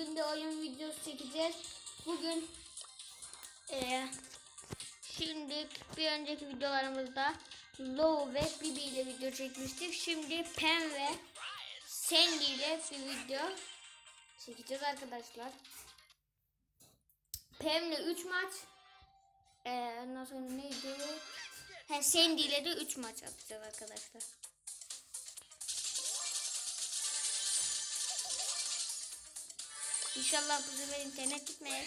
Bugün de oyun videosu çekeceğiz. Bugün eee şimdi bir önceki videolarımızda Low ve Bibi ile video çekmiştik. Şimdi Pen ve Sandy ile bir video çekeceğiz arkadaşlar. Pem'le 3 maç. Eee ondan sonra neydi? He, Sandy ile de 3 maç atacağız arkadaşlar. İnşallah bu sefer internet gitmez.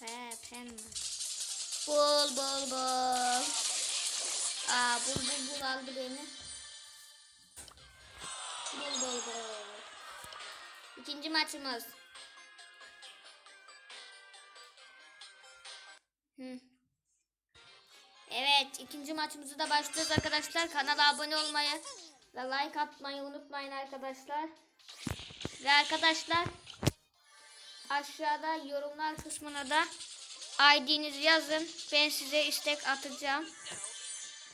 He pen mi? Bol bol bol. Aa bul bul bul aldı beni. Bul bol bol. İkinci maçımız. Hı. Evet ikinci maçımızı da başlıyoruz arkadaşlar. Kanala abone olmayı ve like atmayı unutmayın arkadaşlar. Ve arkadaşlar aşağıda yorumlar kısmına da ID'nizi yazın. Ben size istek atacağım.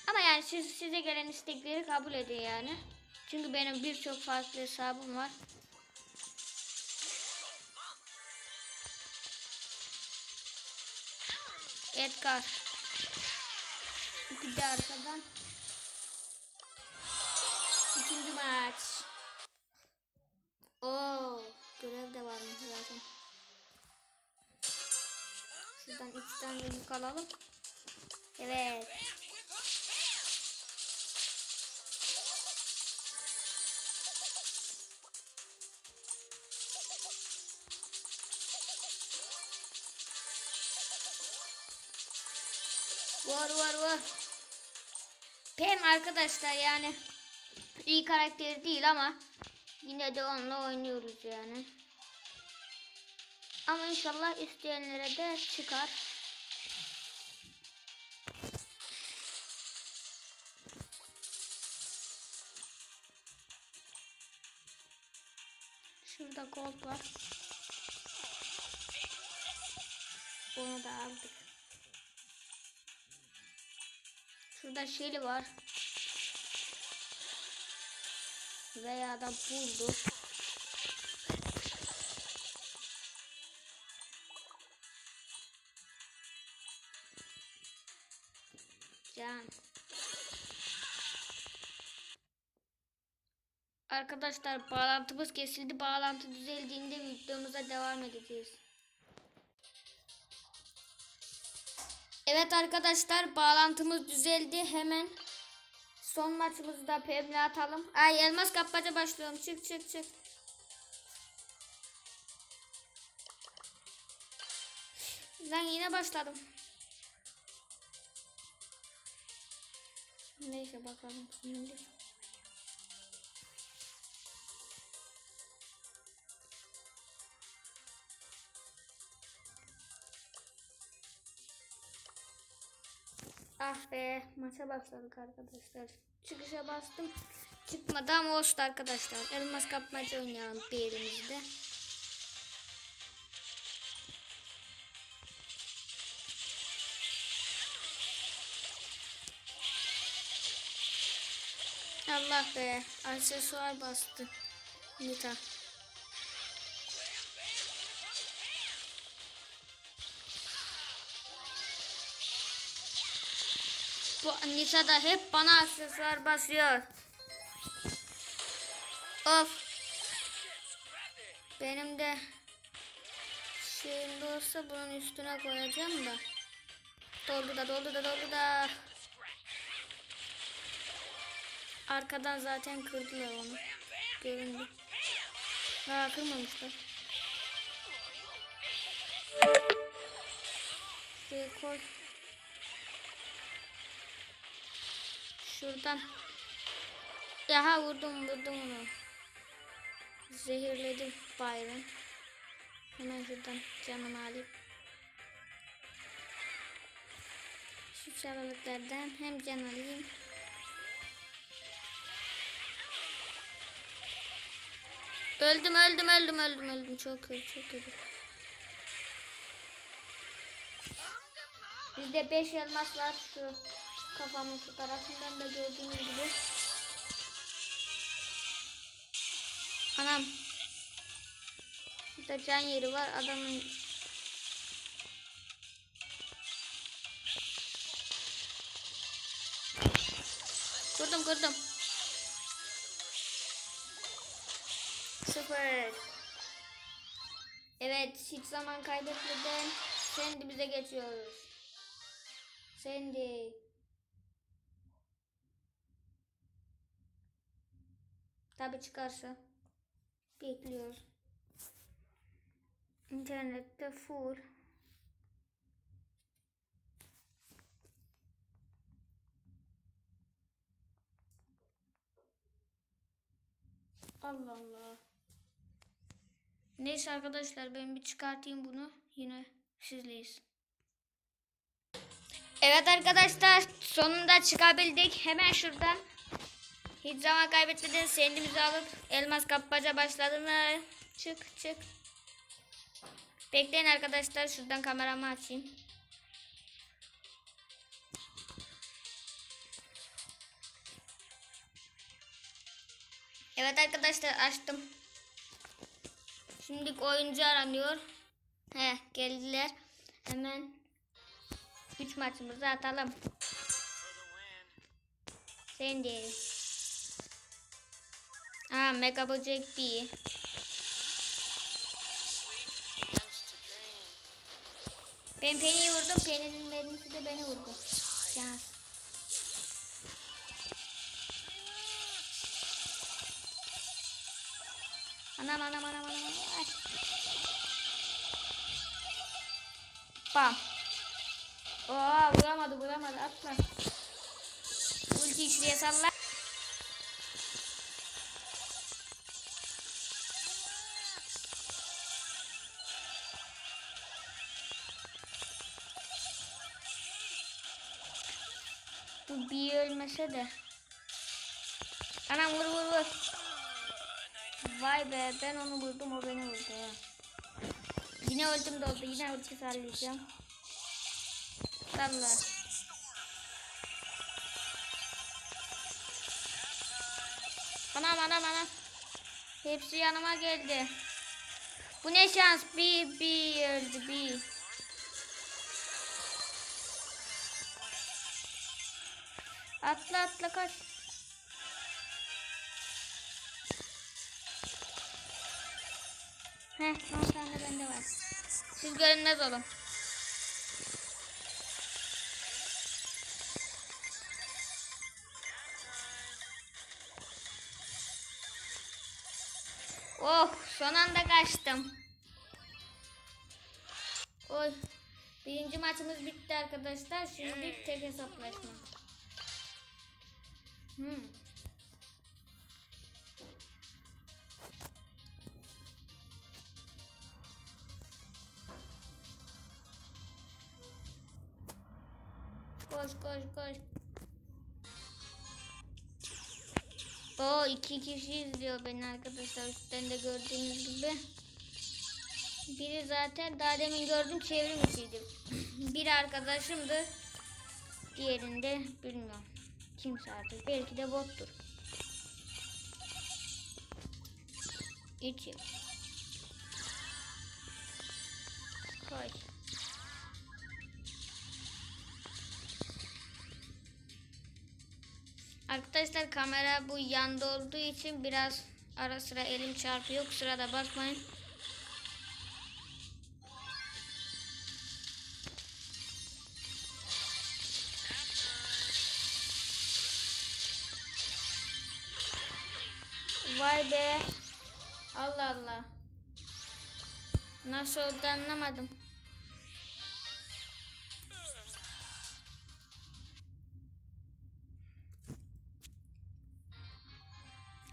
Ama yani siz, size gelen istekleri kabul edin yani. Çünkü benim birçok farklı hesabım var. Edgar. Bir de arkadan. İkinci maç. Oo, görev de varmış zaten. Şuradan iki tane yük. Evet. Var var var. Pem arkadaşlar yani iyi karakteri değil ama yine de onunla oynuyoruz yani. Ama inşallah isteyenlere de çıkar. Şurada gold var. Bunu da aldık. Şurada şeyli var. Veya da buldu. Can. Arkadaşlar bağlantımız kesildi. Bağlantı düzeldiğinde videomuza devam edeceğiz. Evet arkadaşlar bağlantımız düzeldi. Hemen son maçımızı da Pem'le atalım. Ay elmas kapmaca başlıyorum. Çık çık çık. Ben yine başladım. Neyse bakalım şimdi. Be maça başladık arkadaşlar. Çıkışa bastım. Çıkmadı ama olsun arkadaşlar. Elmas kapmaca oynayalım bir elimizde. Allah be. Aksesuar bastı. Nita. Bu Nisa hep bana aksesuar basıyor. Of. Benim de şeyim olsa bunun üstüne koyacağım da. Doldu da doldu da doldu da. Arkadan zaten kırdılar onu. Göründü. Ha kırmamışlar. Şuraya koy. Şuradan. Yaha vurdum vurdum onu. Zehirledim Byron. Hemen şuradan canımı alayım. Şu çalılıklardan hem can alayım. Öldüm öldüm öldüm öldüm öldüm çok kötü çok kötü. Bizde 5 elmas var şu kafamın şu tarafından da gördüğünüz gibi. Anam. Burada can yeri var. Adamın Kurdum kurdum. Sıfır. Evet hiç zaman kaybetmeden Sandy bize geçiyoruz. Sandy. Tabi çıkarsa. Bekliyoruz. İnternette full. Allah Allah. Neyse arkadaşlar ben bir çıkartayım bunu. Yine sizleyiz. Evet arkadaşlar sonunda çıkabildik. Hemen şuradan hiç zaman kaybetmeden sendimizi alıp elmas kapmaca başladı mı? Çık çık. Bekleyin arkadaşlar şuradan kameramı açayım. Evet arkadaşlar açtım. Şimdi oyuncu aranıyor. He geldiler. Hemen 3 maçımızı atalım. Sen de. Aa Mega Böcek bir. Ben Penny'yi vurdum. Penny'nin mermisi de beni vurdu. Şans. Anam anam anam anam. Ay. Bam. Oo vuramadı vuramadı atma. Ulti şuraya salla. Bir ölmese de. Anam vur vur vur. Vay be ben onu vurdum o beni vurdu. Yine ultim doldu yine ulti sallayacağım. Salla. Anam anam anam. Hepsi yanıma geldi. Bu ne şans bir bir öldü bir. Atla atla kaç. Heh, 10 tane bende var. Siz görünmez olun. Oh, son anda kaçtım. Oy. Birinci maçımız bitti arkadaşlar. Şimdi tek hesaplaşma. Hmm. Koş koş koş. O iki kişi izliyor beni arkadaşlar üstten de gördüğünüz gibi. Biri zaten daha demin gördüm çevrim içiydi. Biri arkadaşımdı. Diğerinde bilmiyorum. Kimse artık. Belki de bottur. İki. Koy. Arkadaşlar kamera bu yanda olduğu için biraz ara sıra elim çarpıyor. Kusura da bakmayın. Vay be. Allah Allah. Nasıl oldu anlamadım.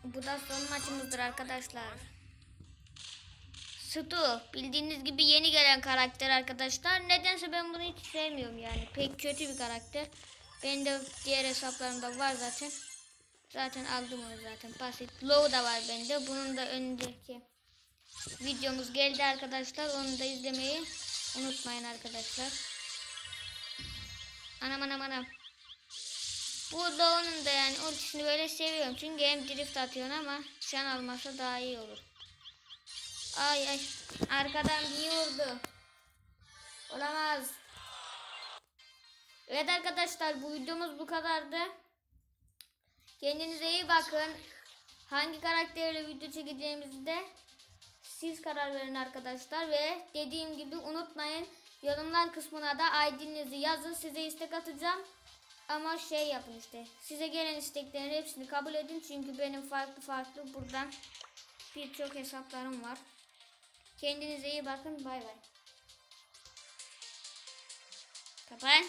Bu da son maçımızdır arkadaşlar. Stu bildiğiniz gibi yeni gelen karakter arkadaşlar. Nedense ben bunu hiç sevmiyorum yani. Pek kötü bir karakter. Ben de diğer hesaplarımda var zaten. Zaten aldım onu zaten. Basit. Low da var bende. Bunun da önceki videomuz geldi arkadaşlar. Onu da izlemeyi unutmayın arkadaşlar. Anam anam anam. Bu Low'un da yani ultisini böyle seviyorum. Çünkü hem drift atıyorsun ama can almasa daha iyi olur. Ay ay. Arkadan bir vurdu. Olamaz. Evet arkadaşlar bu videomuz bu kadardı. Kendinize iyi bakın. Hangi karakterle video çekeceğimizi de siz karar verin arkadaşlar ve dediğim gibi unutmayın yorumlar kısmına da ID'nizi yazın size istek atacağım. Ama şey yapın işte size gelen isteklerin hepsini kabul edin çünkü benim farklı farklı buradan birçok hesaplarım var. Kendinize iyi bakın bay bay. Kapan.